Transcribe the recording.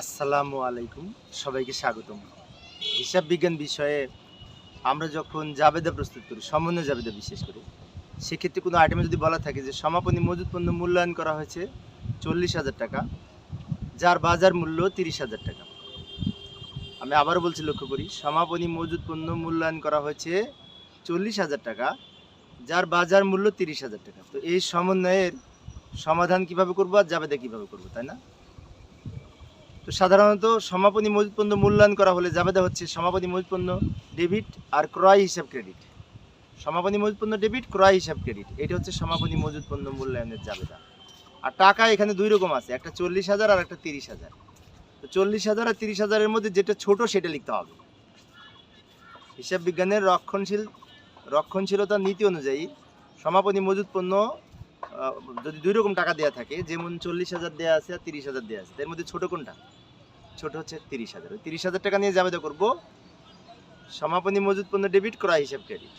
আসসালামু আলাইকুম, সবাইকে স্বাগতম। হিসাব বিজ্ঞান বিষয়ে আমরা যখন জাবেদা প্রস্তুত করি, সমন্বয় জাবেদা বিশেষ করে, সেক্ষেত্রে কোনো আইটেমে যদি বলা থাকে যে সমাপনী মজুদ পণ্য মূল্যায়ন করা হয়েছে চল্লিশ হাজার টাকা, যার বাজার মূল্য তিরিশ হাজার টাকা। আমি আবারও বলছি, লক্ষ্য করি, সমাপনী মজুদ পণ্য মূল্যায়ন করা হয়েছে চল্লিশ হাজার টাকা, যার বাজার মূল্য তিরিশ হাজার টাকা। তো এই সমন্বয়ের সমাধান কীভাবে করব আর জাবেদা কীভাবে করব, তাই না? তো সাধারণত সমাপনী মজুদ পণ্য মূল্যায়ন করা হলে জাবেদা হচ্ছে সমাপনী মজুদ পণ্য, ডেবিট আর ক্রয় হিসাব ক্রেডিট। সমাপনী মজুদ পণ্য, ডেবিট, ক্রয় হিসাব ক্রেডিট, এটা হচ্ছে সমাপনী মজুদ পণ্য মূল্যায়নের জাবেদা। আর টাকা এখানে দুই রকম আছে, একটা চল্লিশ হাজার আর একটা তিরিশ হাজার। তো চল্লিশ হাজার আর তিরিশ হাজারের মধ্যে যেটা ছোট সেটা লিখতে হবে। হিসাব বিজ্ঞানের রক্ষণশীল রক্ষণশীলতার নীতি অনুযায়ী সমাপনী মজুদ পণ্য যদি দুই রকম টাকা দেওয়া থাকে, যেমন চল্লিশ হাজার দেওয়া আছে আর তিরিশ হাজার দেওয়া আছে এর মধ্যে ছোট কোনটা? ছোট হচ্ছে তিরিশ হাজার। ওই তিরিশ হাজার টাকা নিয়ে জাবেদা করব, সমাপনী মজুদ পণ্য ডেবিট ক্রয় হিসাব ক্রেডিট